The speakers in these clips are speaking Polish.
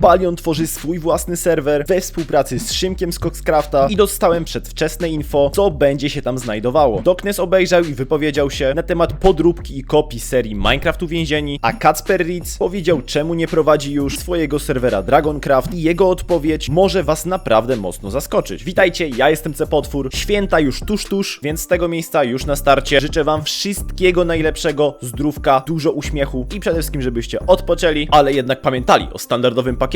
Palion tworzy swój własny serwer we współpracy z Szymkiem z Coxcrafta i dostałem przedwczesne info, co będzie się tam znajdowało. Doknes obejrzał i wypowiedział się na temat podróbki i kopii serii Minecraft Uwięzieni, a Kacper Ritz powiedział, czemu nie prowadzi już swojego serwera Dragoncraft i jego odpowiedź może was naprawdę mocno zaskoczyć. Witajcie, ja jestem Cepotwór, święta już tuż tuż, więc z tego miejsca już na starcie życzę wam wszystkiego najlepszego, zdrówka, dużo uśmiechu i przede wszystkim, żebyście odpoczęli, ale jednak pamiętali o standardowym pakiecie,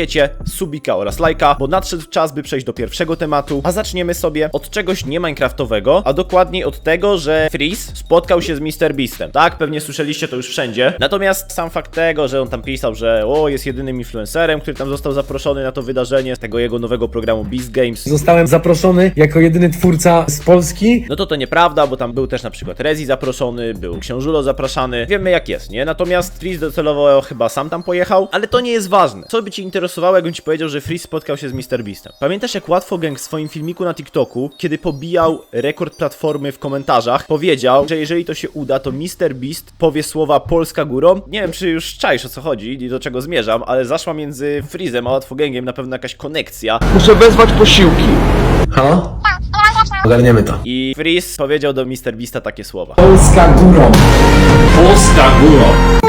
subika oraz lajka, bo nadszedł czas, by przejść do pierwszego tematu, a zaczniemy sobie od czegoś nie Minecraftowego, a dokładniej od tego, że Freeze spotkał się z MrBeastem. Tak, pewnie słyszeliście to już wszędzie. Natomiast sam fakt tego, że on tam pisał, że o, jest jedynym influencerem, który tam został zaproszony na to wydarzenie z tego jego nowego programu Beast Games. Zostałem zaproszony jako jedyny twórca z Polski. No to to nieprawda, bo tam był też na przykład Rezi zaproszony, był Książulo zapraszany. Wiemy jak jest, nie? Natomiast Freeze docelowo chyba sam tam pojechał, ale to nie jest ważne. Co by ci interesowało, jakbym ci powiedział, że Freeze spotkał się z MrBeastem? Pamiętasz jak łatwo gang w swoim filmiku na TikToku, kiedy pobijał rekord platformy w komentarzach, powiedział, że jeżeli to się uda, to MrBeast powie słowa Polska górą. Nie wiem, czy już czaisz o co chodzi i do czego zmierzam, ale zaszła między Freezem a łatwogangiem na pewno jakaś konekcja. Muszę wezwać posiłki. Halo? Ogarniemy to. I Freeze powiedział do MrBeasta takie słowa. Polska górą. Polska górą.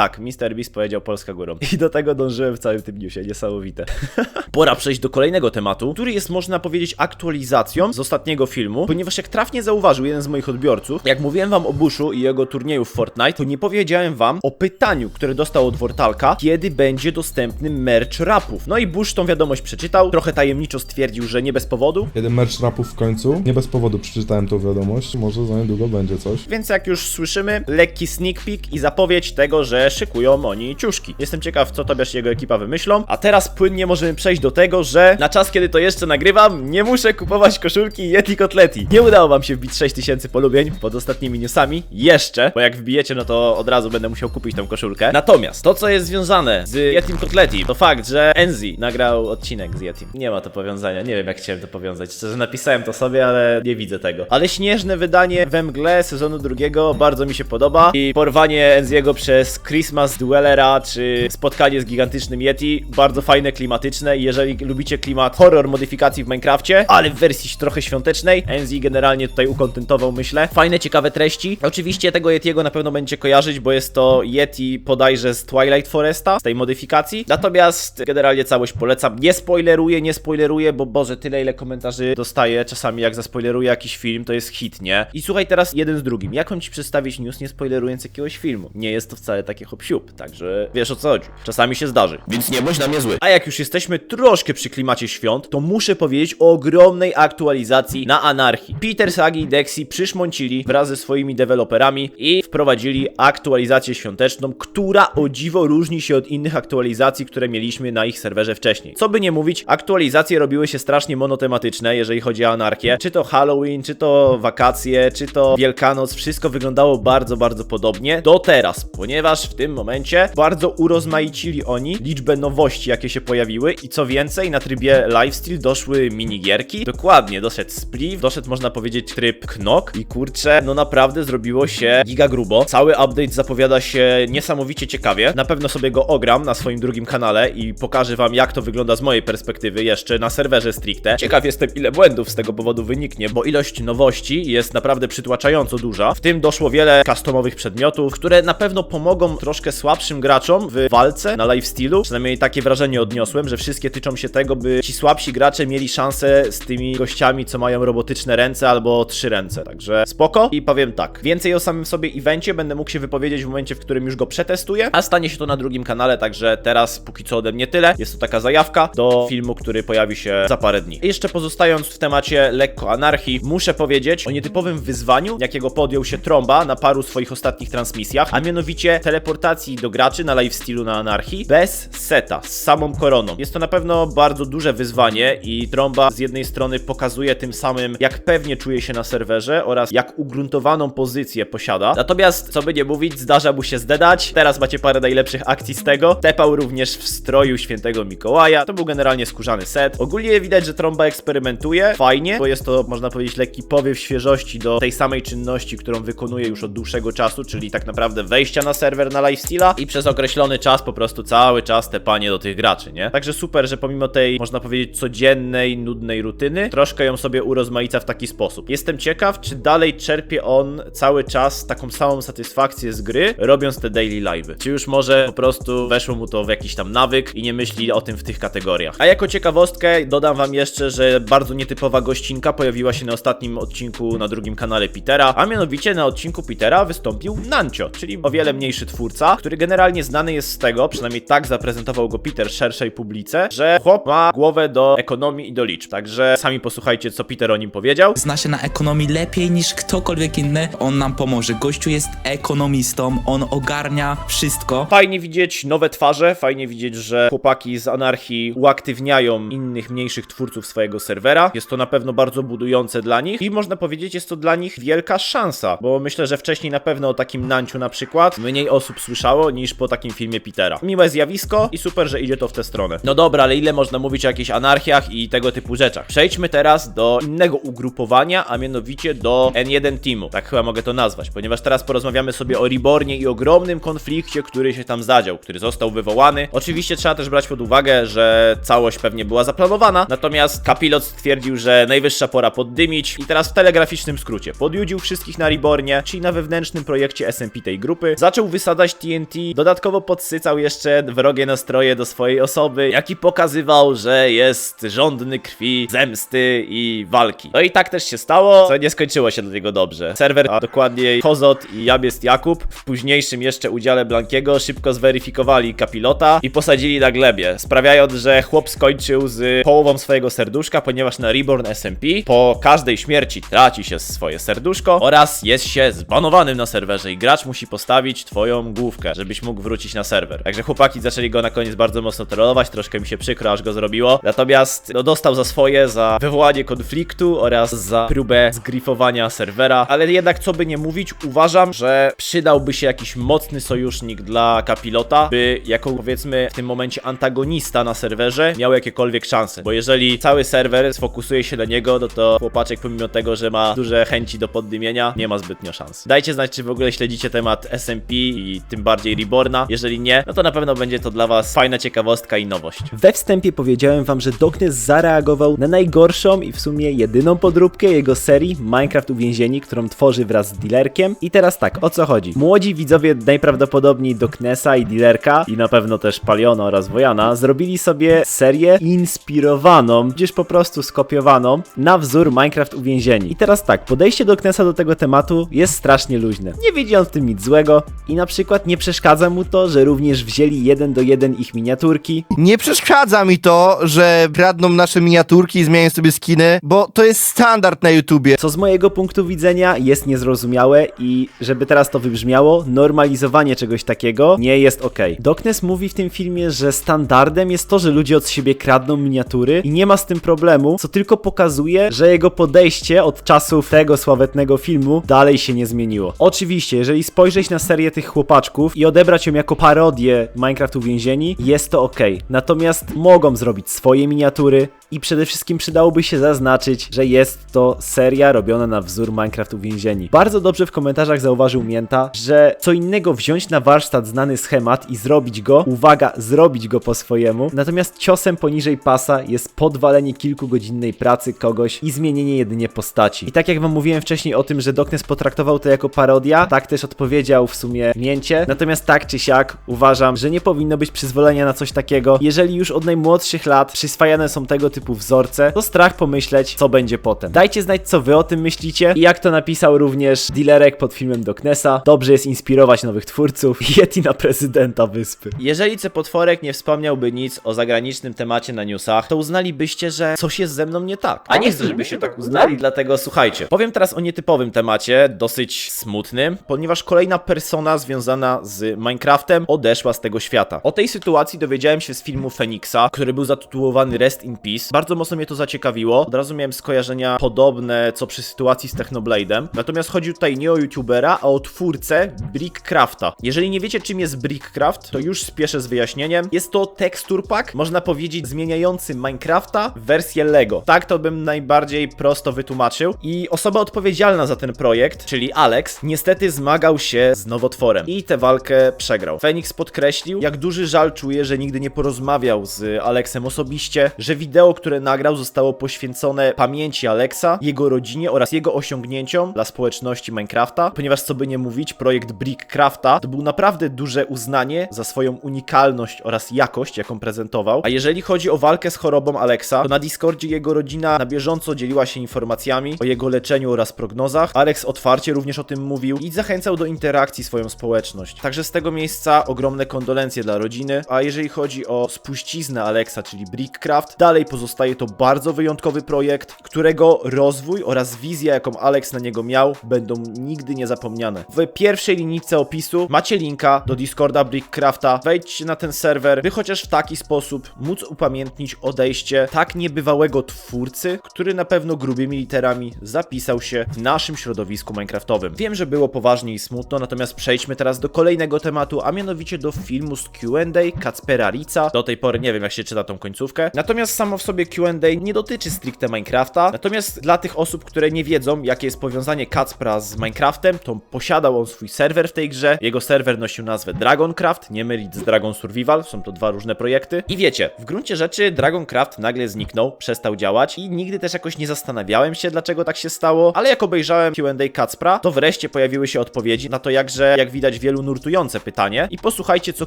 Tak, Mr. Beast powiedział Polska górą. I do tego dążyłem w całym tym newsie, niesamowite. Pora przejść do kolejnego tematu, który jest, można powiedzieć, aktualizacją z ostatniego filmu, ponieważ jak trafnie zauważył jeden z moich odbiorców, jak mówiłem wam o Bushu i jego turnieju w Fortnite, to nie powiedziałem wam o pytaniu, które dostał od Wortalka, kiedy będzie dostępny merch rapów. No i Bush tą wiadomość przeczytał, trochę tajemniczo stwierdził, że nie bez powodu, Jeden merch rapów w końcu. Nie bez powodu przeczytałem tą wiadomość. Może za niedługo będzie coś. Więc jak już słyszymy, lekki sneak peek i zapowiedź tego, że szykują oni ciuszki. Jestem ciekaw, co Tobiasz i jego ekipa wymyślą. A teraz płynnie możemy przejść do tego, że na czas, kiedy to jeszcze nagrywam, nie muszę kupować koszulki Yeti Kotleti. Nie udało wam się wbić 6000 polubień pod ostatnimi newsami. Jeszcze, bo jak wbijecie, no to od razu będę musiał kupić tą koszulkę. Natomiast to, co jest związane z Yetim Kotleti, to fakt, że Enzi nagrał odcinek z Yetim. Nie ma to powiązania, nie wiem jak chciałem to powiązać. Szczerze napisałem to sobie, ale nie widzę tego. Ale śnieżne wydanie we mgle sezonu drugiego bardzo mi się podoba i porwanie Enziego przez Christmas Duellera czy spotkanie z gigantycznym Yeti bardzo fajne, klimatyczne i jeżeli lubicie klimat horror modyfikacji w Minecrafcie, ale w wersji trochę świątecznej, Enzi generalnie tutaj ukontentował myślę. Fajne, ciekawe treści. Oczywiście tego Yetiego na pewno będziecie kojarzyć, bo jest to Yeti bodajże z Twilight Foresta, z tej modyfikacji. Natomiast generalnie całość polecam. Nie spoileruję, nie spoileruję, bo Boże, tyle ile komentarzy dostaję czasami jak zaspoileruję jakiś film, to jest hit, nie? I słuchaj teraz jeden z drugim. Jak mam ci przedstawić news nie spoilerując jakiegoś filmu? Nie jest to wcale takie hop siup, także wiesz o co chodzi. Czasami się zdarzy. Więc nie bądź na mnie zły. A jak już jesteśmy troszkę przy klimacie świąt, to muszę powiedzieć o ogromnej aktualizacji na anarchii. Peter, Sagi i Dexy przyszmącili wraz ze swoimi deweloperami i wprowadzili aktualizację świąteczną, która o dziwo różni się od innych aktualizacji, które mieliśmy na ich serwerze wcześniej. Co by nie mówić, aktualizacje robiły się strasznie monotematyczne, jeżeli chodzi o anarchię. Czy to Halloween, czy to wakacje, czy to Wielkanoc, wszystko wyglądało bardzo, bardzo podobnie do teraz, ponieważ w tym momencie bardzo urozmaicili oni liczbę nowości, jakie się pojawiły i co więcej, na trybie lifestyle doszły minigierki. Dokładnie, doszedł spliff, doszedł można powiedzieć tryb knok i kurczę, no naprawdę zrobiło się giga grubo. Cały update zapowiada się niesamowicie ciekawie. Na pewno sobie go ogram na swoim drugim kanale i pokażę wam jak to wygląda z mojej perspektywy jeszcze na serwerze stricte. Ciekaw jestem ile błędów z tego powodu wyniknie, bo ilość nowości jest naprawdę przytłaczająco duża. W tym doszło wiele customowych przedmiotów, które na pewno pomogą troszkę słabszym graczom w walce na lifestylu. Przynajmniej takie wrażenie odniosłem, że wszystkie tyczą się tego, by ci słabsi gracze mieli szansę z tymi gościami, co mają robotyczne ręce albo trzy ręce. Także spoko. I powiem tak, więcej o samym sobie evencie będę mógł się wypowiedzieć w momencie, w którym już go przetestuję, a stanie się to na drugim kanale, także teraz póki co ode mnie tyle. Jest to taka zajawka do filmu, który pojawi się za parę dni. I jeszcze pozostając w temacie lekko anarchii, muszę powiedzieć o nietypowym wyzwaniu, jakiego podjął się Tromba na paru swoich ostatnich transmisjach, a mianowicie teleportacji do graczy na live na anarchii bez seta, z samą koroną. Jest to na pewno bardzo duże wyzwanie i Tromba z jednej strony pokazuje tym samym, jak pewnie czuje się na serwerze oraz jak ugruntowaną pozycję posiada. Natomiast, co by nie mówić, zdarza mu się zdedać. Teraz macie parę najlepszych akcji z tego. Tepał również w stroju świętego Mikołaja. To był generalnie skórzany set. Ogólnie widać, że Tromba eksperymentuje. Fajnie, bo jest to, można powiedzieć, lekki powiew świeżości do tej samej czynności, którą wykonuje już od dłuższego czasu, czyli tak naprawdę wejścia na serwer na lifesteala i przez określony czas po prostu cały czas tepanie do tych graczy, nie? Także super, że pomimo tej, można powiedzieć, codziennej, nudnej rutyny, troszkę ją sobie urozmaica w taki sposób. Jestem ciekaw, czy dalej czerpie on cały czas taką samą satysfakcję z gry, robiąc te daily live'y. Czy już może po prostu weszło mu to w jakiś tam nawyk i nie myśli o tym w tych kategoriach. A jako ciekawostkę dodam wam jeszcze, że bardzo nietypowa gościnka pojawiła się na ostatnim odcinku na drugim kanale Petera, a mianowicie na odcinku Petera wystąpił Nancio, czyli o wiele mniejszy twórca, który generalnie znany jest z tego, przynajmniej tak zaprezentował go Peter szerszej publice, że chłop ma głowę do ekonomii i do liczb. Także sami posłuchajcie, co Peter o nim powiedział. zna się na ekonomii lepiej niż ktokolwiek inny. On nam pomoże. Gościu jest ekonomistą, on ogarnia wszystko. Fajnie widzieć nowe twarze, fajnie widzieć, że chłopaki z Anarchii uaktywniają innych mniejszych twórców swojego serwera. Jest to na pewno bardzo budujące dla nich i można powiedzieć, jest to dla nich wielka szansa, bo myślę, że wcześniej na pewno o takim Nanciu na przykład mniej osób słyszało niż po takim filmie Petera. Miłe zjawisko i super, że idzie to w tę stronę. No dobra, ale ile można mówić o jakichś anarchiach i tego typu rzeczach? Przejdźmy teraz do innego ugrupowania, a mianowicie do N1 Teamu. Tak chyba mogę to nazwać, ponieważ teraz porozmawiamy sobie o Rebornie i ogromnym konflikcie, który się tam zadział, który został wywołany. Oczywiście trzeba też brać pod uwagę, że całość pewnie była zaplanowana, natomiast kapilot stwierdził, że najwyższa pora poddymić i teraz w telegraficznym skrócie podjudził wszystkich na Rebornie, czyli na wewnętrznym projekcie SMP tej grupy, zaczął wysadzać TNT, dodatkowo podsycał jeszcze wrogie nastroje do swojej osoby, jak i pokazywał, że jest żądny krwi, zemsty i walki. No i tak też się stało, co nie skończyło się do niego dobrze. Serwer, a dokładniej Kozot i Jabiest Jakub w późniejszym jeszcze udziale Blankiego szybko zweryfikowali kapilota i posadzili na glebie, sprawiając, że chłop skończył z połową swojego serduszka, ponieważ na Reborn SMP po każdej śmierci traci się swoje serduszko oraz jest się zbanowanym na serwerze i gracz musi postawić twoją główkę, żebyś mógł wrócić na serwer. Także chłopaki zaczęli go na koniec bardzo mocno trollować, troszkę mi się przykro, aż go zrobiło. Natomiast no, dostał za swoje, za wywołanie konfliktu oraz za próbę zgrifowania serwera, ale jednak co by nie mówić, uważam, że przydałby się jakiś mocny sojusznik dla kapilota, by jako powiedzmy w tym momencie antagonista na serwerze miał jakiekolwiek szanse, bo jeżeli cały serwer sfokusuje się na niego, no to chłopaczek pomimo tego, że ma duże chęci do poddymienia, nie ma zbytnio szans. Dajcie znać, czy w ogóle śledzicie temat SMP i tym bardziej Reborna. Jeżeli nie, no to na pewno będzie to dla was fajna ciekawostka i nowość. We wstępie powiedziałem wam, że Doknes zareagował na najgorszą i w sumie jedyną podróbkę jego serii Minecraft Uwięzieni, którą tworzy wraz z dealerkiem. I teraz tak, o co chodzi? Młodzi widzowie najprawdopodobniej Doknesa i dealerka i na pewno też Paliona oraz Wojana zrobili sobie serię inspirowaną, gdzieś po prostu skopiowaną na wzór Minecraft Uwięzieni. I teraz tak, podejście Doknesa do tego tematu jest strasznie luźne. Nie widzi on w tym nic złego i na przykład nie przeszkadza mu to, że również wzięli jeden do jeden ich miniaturki, Nie przeszkadza mi to, że kradną nasze miniaturki i zmieniają sobie skiny, bo to jest standard na YouTubie. co z mojego punktu widzenia jest niezrozumiałe i żeby teraz to wybrzmiało, normalizowanie czegoś takiego nie jest ok. Doknes mówi w tym filmie, że standardem jest to, że ludzie od siebie kradną miniatury i nie ma z tym problemu, co tylko pokazuje, że jego podejście od czasów tego sławetnego filmu dalej się nie zmieniło. Oczywiście, jeżeli spojrzeć na serię tych chłopaczków i odebrać ją jako parodię Minecraft Uwięzieni, jest to ok. Natomiast mogą zrobić swoje miniatury i przede wszystkim przydałoby się zaznaczyć, że jest to seria robiona na wzór Minecraft Uwięzieni. Bardzo dobrze w komentarzach zauważył Mięta, że co innego wziąć na warsztat znany schemat i zrobić go, uwaga, zrobić go po swojemu, natomiast ciosem poniżej pasa jest podwalenie kilkugodzinnej pracy kogoś i zmienienie jedynie postaci. I tak jak wam mówiłem wcześniej o tym, że Doknes potraktował to jako parodia, tak też odpowiedział w sumie Mięcie, natomiast tak czy siak uważam, że nie powinno być przyzwolenia na coś takiego. Jeżeli już od najmłodszych lat przyswajane są tego typu wzorce, to strach pomyśleć, co będzie potem. Dajcie znać, co wy o tym myślicie i jak to napisał również dealerek pod filmem Doknesa. Dobrze jest inspirować nowych twórców. Yeti na prezydenta wyspy. Jeżeli Cepotworek nie wspomniałby nic o zagranicznym temacie na newsach, to uznalibyście, że coś jest ze mną nie tak. A nie chcę, żebyście tak uznali, dlatego słuchajcie. Powiem teraz o nietypowym temacie, dosyć smutnym, ponieważ kolejna persona związana z Minecraftem odeszła z tego świata. O tej sytuacji dowiedziałem się z filmu Feniksa, który był zatytułowany Rest in Peace Bardzo mocno mnie to zaciekawiło. Od razu miałem skojarzenia podobne, co przy sytuacji z Technoblade'em. Natomiast chodzi tutaj nie o youtubera, a o twórcę Brickcrafta. Jeżeli nie wiecie, czym jest Brickcraft, to już spieszę z wyjaśnieniem. Jest to tekstur pack, można powiedzieć, zmieniający Minecrafta w wersję Lego. Tak to bym najbardziej prosto wytłumaczył. I osoba odpowiedzialna za ten projekt, czyli Alex, niestety zmagał się z nowotworem i tę walkę przegrał. Phoenix podkreślił, jak duży żal czuje, że nigdy nie porozmawiał z Alexem osobiście, że wideo, które nagrał, zostało poświęcone pamięci Alexa, jego rodzinie oraz jego osiągnięciom dla społeczności Minecrafta, ponieważ co by nie mówić, projekt Brickcrafta to był naprawdę duże uznanie za swoją unikalność oraz jakość, jaką prezentował. A jeżeli chodzi o walkę z chorobą Alexa, to na Discordzie jego rodzina na bieżąco dzieliła się informacjami o jego leczeniu oraz prognozach. Alex otwarcie również o tym mówił i zachęcał do interakcji swoją społeczność. Także z tego miejsca ogromne kondolencje dla rodziny. A jeżeli chodzi o spuściznę Alexa, czyli Brickcraft, dalej pozostaje to bardzo wyjątkowy projekt, którego rozwój oraz wizja, jaką Alex na niego miał, będą nigdy niezapomniane. W pierwszej linijce opisu macie linka do Discorda Brickcrafta. Wejdźcie na ten serwer, by chociaż w taki sposób móc upamiętnić odejście tak niebywałego twórcy, który na pewno grubymi literami zapisał się w naszym środowisku Minecraftowym. Wiem, że było poważnie i smutno, natomiast przejdźmy teraz do kolejnego tematu, a mianowicie do filmu z Q&A Kacpera Rica. Do tej pory nie wiem, jak się czyta tą końcówkę. Natomiast samo w sobie Q&A nie dotyczy stricte Minecrafta. Natomiast dla tych osób, które nie wiedzą, jakie jest powiązanie Kacpra z Minecraftem, to posiadał on swój serwer w tej grze. Jego serwer nosił nazwę Dragoncraft, nie mylić z Dragon Survival, są to dwa różne projekty. I wiecie, w gruncie rzeczy Dragoncraft nagle zniknął, przestał działać i nigdy też jakoś nie zastanawiałem się, dlaczego tak się stało, ale jak obejrzałem Q&A Kacpra, to wreszcie pojawiły się odpowiedzi na to jakże, jak widać, wielu nurtujące pytanie i posłuchajcie, co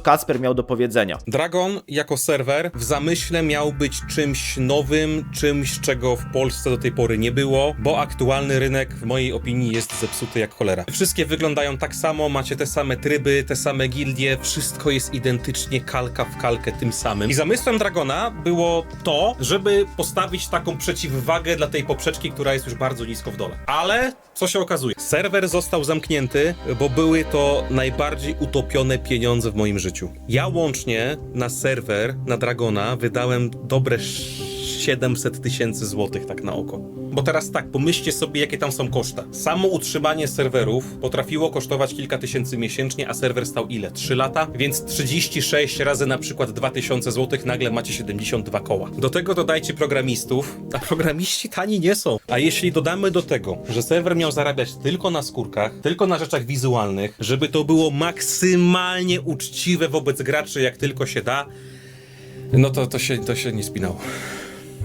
Kacper miał do powiedzenia. Dragon jako serwer w zamyśle miał być czymś nowym, czymś czego w Polsce do tej pory nie było, bo aktualny rynek w mojej opinii jest zepsuty jak cholera. Wszystkie wyglądają tak samo, macie te same tryby, te same gildie, wszystko jest identycznie kalka w kalkę tym samym. I zamysłem Dragona było to, żeby postawić taką przeciwwagę dla tej poprzeczki, która jest już bardzo nisko w dole. Ale co się okazuje? Serwer został zamknięty, bo były to najbardziej utopione pieniądze w moim życiu. Ja łącznie na serwer, na Dragona wydałem dobre 700 tysięcy złotych tak na oko. Bo teraz tak, pomyślcie sobie, jakie tam są koszta. Samo utrzymanie serwerów potrafiło kosztować kilka tysięcy miesięcznie, a serwer stał ile? 3 lata? Więc 36 razy na przykład 2000 złotych, nagle macie 72 koła. Do tego dodajcie programistów, a programiści tani nie są. A jeśli dodamy do tego, że serwer miał zarabiać tylko na skórkach, tylko na rzeczach wizualnych, żeby to było maksymalnie uczciwe wobec graczy, jak tylko się da, no to, to, się, to się nie spinało.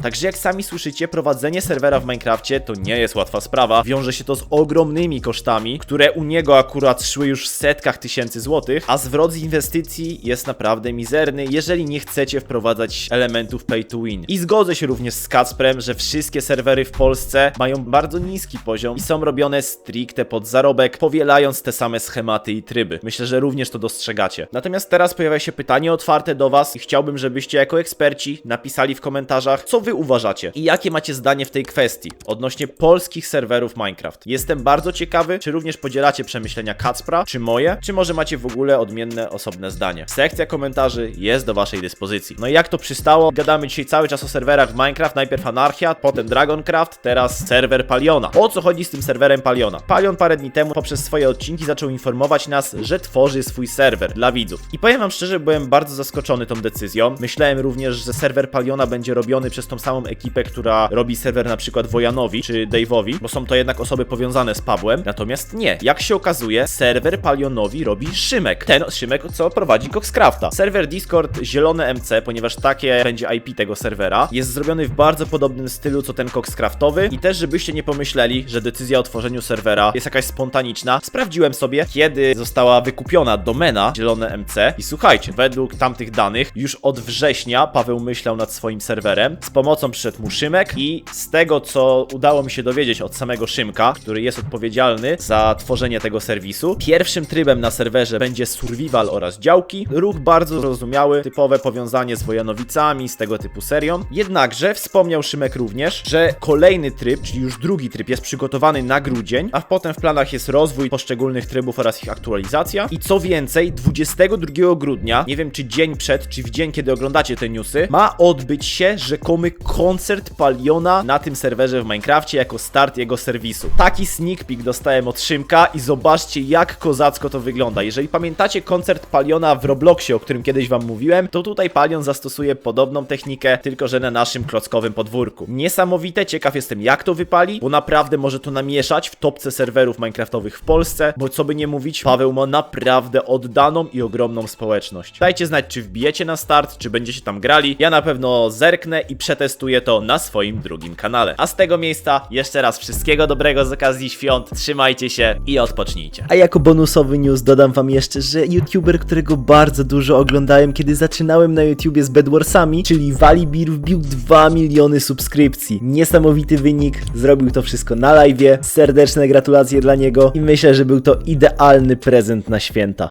Także jak sami słyszycie, prowadzenie serwera w Minecrafcie to nie jest łatwa sprawa. Wiąże się to z ogromnymi kosztami, które u niego akurat szły już w setkach tysięcy złotych, a zwrot z inwestycji jest naprawdę mizerny, jeżeli nie chcecie wprowadzać elementów pay to win. I zgodzę się również z Kacprem, że wszystkie serwery w Polsce mają bardzo niski poziom i są robione stricte pod zarobek, powielając te same schematy i tryby. Myślę, że również to dostrzegacie. Natomiast teraz pojawia się pytanie otwarte do Was i chciałbym, żebyście jako eksperci napisali w komentarzach, co Wy uważacie i jakie macie zdanie w tej kwestii odnośnie polskich serwerów Minecraft. Jestem bardzo ciekawy, czy również podzielacie przemyślenia Kacpra, czy moje, czy może macie w ogóle odmienne, osobne zdanie. Sekcja komentarzy jest do Waszej dyspozycji. No i jak to przystało, gadamy dzisiaj cały czas o serwerach Minecraft, najpierw Anarchia, potem Dragoncraft, teraz serwer Paliona. O co chodzi z tym serwerem Paliona? Palion parę dni temu poprzez swoje odcinki zaczął informować nas, że tworzy swój serwer dla widzów. I powiem Wam szczerze, byłem bardzo zaskoczony tą decyzją. Myślałem również, że serwer Paliona będzie robiony przez tą samą ekipę, która robi serwer na przykład Wojanowi czy Dave'owi, bo są to jednak osoby powiązane z Pawłem. Natomiast nie. Jak się okazuje, serwer Palionowi robi Szymek. Ten Szymek, co prowadzi Coxcrafta. Serwer Discord Zielone MC, ponieważ takie będzie IP tego serwera, jest zrobiony w bardzo podobnym stylu co ten Coxcraftowy i też żebyście nie pomyśleli, że decyzja o tworzeniu serwera jest jakaś spontaniczna. Sprawdziłem sobie, kiedy została wykupiona domena Zielone MC i słuchajcie, według tamtych danych już od września Paweł myślał nad swoim serwerem. Z pomocą przyszedł mu Szymek i z tego, co udało mi się dowiedzieć od samego Szymka, który jest odpowiedzialny za tworzenie tego serwisu, pierwszym trybem na serwerze będzie survival oraz działki. Ruch bardzo zrozumiały, typowe powiązanie z Wojanowicami, z tego typu serią. Jednakże wspomniał Szymek również, że kolejny tryb, czyli już drugi tryb jest przygotowany na grudzień, a potem w planach jest rozwój poszczególnych trybów oraz ich aktualizacja. I co więcej, 22 grudnia, nie wiem czy dzień przed, czy w dzień, kiedy oglądacie te newsy, ma odbyć się rzekomy koncert Paliona na tym serwerze w Minecrafcie jako start jego serwisu. Taki sneak peek dostałem od Szymka i zobaczcie jak kozacko to wygląda. Jeżeli pamiętacie koncert Paliona w Robloxie, o którym kiedyś wam mówiłem, to tutaj Palion zastosuje podobną technikę, tylko że na naszym klockowym podwórku. Niesamowite, ciekaw jestem jak to wypali, bo naprawdę może to namieszać w topce serwerów Minecraftowych w Polsce, bo co by nie mówić, Paweł ma naprawdę oddaną i ogromną społeczność. Dajcie znać, czy wbijecie na start, czy będziecie tam grali. Ja na pewno zerknę i przetestuję to na swoim drugim kanale. A z tego miejsca jeszcze raz wszystkiego dobrego z okazji świąt, trzymajcie się i odpocznijcie. A jako bonusowy news dodam wam jeszcze, że youtuber, którego bardzo dużo oglądałem, kiedy zaczynałem na YouTubie z Bedwarsami, czyli Walibir wbił 2 miliony subskrypcji. Niesamowity wynik, zrobił to wszystko na live. Serdeczne gratulacje dla niego i myślę, że był to idealny prezent na święta.